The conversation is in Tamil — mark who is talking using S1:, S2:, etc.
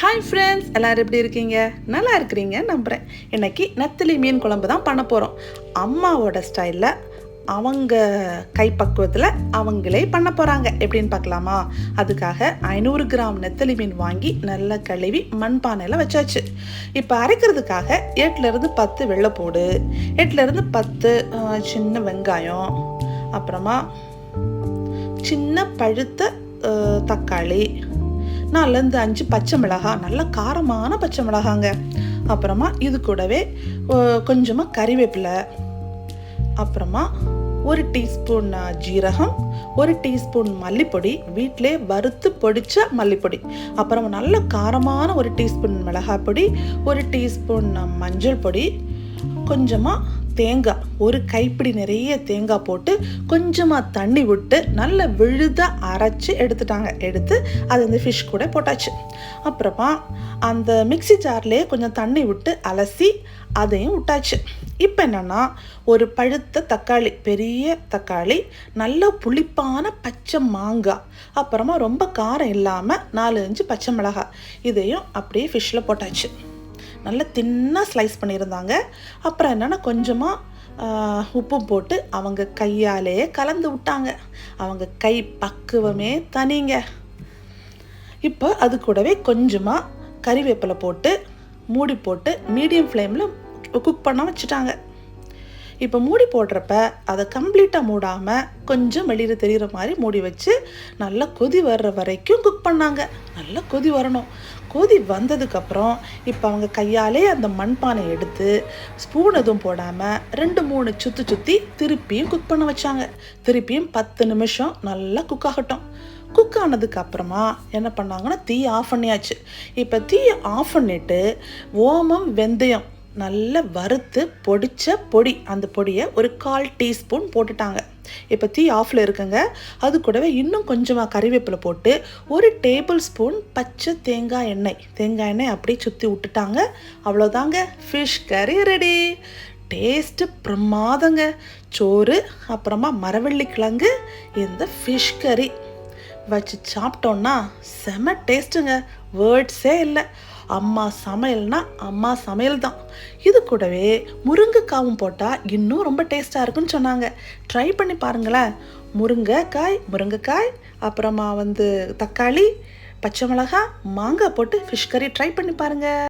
S1: ஹாய் ஃப்ரெண்ட்ஸ் எல்லோரும் எப்படி இருக்கீங்க? நல்லா இருக்கிறீங்க நம்புகிறேன் இன்னைக்கு நத்திலி மீன் குழம்பு தான் பண்ண போகிறோம் அம்மாவோட ஸ்டைலில் அவங்க கைப்பக்குவத்தில் அவங்களே பண்ண போகிறாங்க எப்படின்னு பார்க்கலாமா? அதுக்காக ஐநூறு கிராம் நெத்தலி மீன் வாங்கி நல்லா கழுவி மண்பானையில் வச்சாச்சு. இப்போ அரைக்கிறதுக்காக எட்டுலேருந்து பத்து வெள்ளைப்பூடு எட்டுலேருந்து பத்து சின்ன வெங்காயம் அப்புறமா சின்ன பழுத்த தக்காளி நாலுலேருந்து அஞ்சு பச்சை மிளகாய் நல்ல காரமான பச்சை மிளகாங்க. அப்புறமா இது கூடவே கொஞ்சமாக கறிவேப்பிலை. அப்புறமா ஒரு டீஸ்பூன் ஜீரகம் ஒரு டீஸ்பூன் மல்லிப்பொடி வீட்டிலே வறுத்து பொடித்த மல்லிப்பொடி. அப்புறம் நல்ல காரமான ஒரு டீஸ்பூன் மிளகாய் பொடி ஒரு டீஸ்பூன் மஞ்சள் பொடி கொஞ்சமாக தேங்காய் ஒரு கைப்பிடி நிறைய தேங்காய் போட்டு கொஞ்சமாக தண்ணி விட்டு நல்ல விழுதாக அரைச்சி எடுத்துட்டாங்க. எடுத்து அது இந்த ஃபிஷ் கூட போட்டாச்சு. அப்புறமா அந்த மிக்ஸி ஜார்லேயே கொஞ்சம் தண்ணி விட்டு அலசி அதையும் விட்டாச்சு. இப்போ என்னென்னா ஒரு பழுத்த தக்காளி பெரிய தக்காளி நல்ல புளிப்பான பச்சை மாங்காய் அப்புறமா ரொம்ப காரம் இல்லாமல் நாலு அஞ்சு பச்சை மிளகாய் இதையும் அப்படியே ஃபிஷ்ஷில் போட்டாச்சு. நல்லா தின்னாக ஸ்லைஸ் பண்ணியிருந்தாங்க. அப்புறம் என்னென்னா கொஞ்சமாக உப்பும் போட்டு அவங்க கையாலேயே கலந்து விட்டாங்க. அவங்க கை பக்குவமே தனிங்க. இப்போ அது கூடவே கொஞ்சமாக கறிவேப்பிலை போட்டு மூடி போட்டு மீடியம் ஃப்ளேமில் குக் பண்ண வச்சுட்டாங்க. இப்போ மூடி போடுறப்ப அதை கம்ப்ளீட்டாக மூடாமல் கொஞ்சம் வெளியில் தெரிகிற மாதிரி மூடி வச்சு நல்லா கொதி வர்ற வரைக்கும் குக் பண்ணாங்க. நல்லா கொதி வரணும். கொதி வந்ததுக்கப்புறம் இப்போ அவங்க கையாலே அந்த மண்பானை எடுத்து ஸ்பூன் எதுவும் போடாமல் ரெண்டு மூணு சுற்றி சுற்றி திருப்பியும் குக் பண்ண வச்சாங்க. திருப்பியும் பத்து நிமிஷம் நல்லா குக் ஆகட்டும். குக் ஆனதுக்கு அப்புறமா என்ன பண்ணாங்கன்னா தீயை ஆஃப் பண்ணியாச்சு. இப்போ தீயை ஆஃப் பண்ணிட்டு ஓமம் வெந்தயம் நல்லா வறுத்து பொடிச்ச பொடி. அந்த பொடியை ஒரு கால் டீஸ்பூன் போட்டுட்டாங்க. இப்போ தீ ஆஃபில் இருக்குங்க. அது கூடவே இன்னும் கொஞ்சமாக கறிவேப்பிலை போட்டு ஒரு டேபிள் ஸ்பூன் பச்சை தேங்காய் எண்ணெய். தேங்காய் எண்ணெய் அப்படியே சுற்றி விட்டுட்டாங்க. அவ்வளோதாங்க. ஃபிஷ் கறி ரெடி. டேஸ்ட்டு பிரமாதங்க. சோறு அப்புறமா மரவள்ளி கிழங்கு இந்த ஃபிஷ் கறி. வச்சு சாப்பிட்டோன்னா செம டேஸ்ட்டுங்க. வேர்ட்ஸே இல்லை. அம்மா சமையல்னா அம்மா சமையல் தான் இது கூடவே முருங்கைக்காவும் போட்டால் இன்னும் ரொம்ப டேஸ்ட்டாக இருக்குன்னு சொன்னாங்க. ட்ரை பண்ணி பாருங்களேன். முருங்கைக்காய் முருங்கைக்காய் அப்புறமா வந்து தக்காளி பச்சை மிளகாய் மாங்காய் போட்டு ஃபிஷ் கறி ட்ரை பண்ணி பாருங்கள்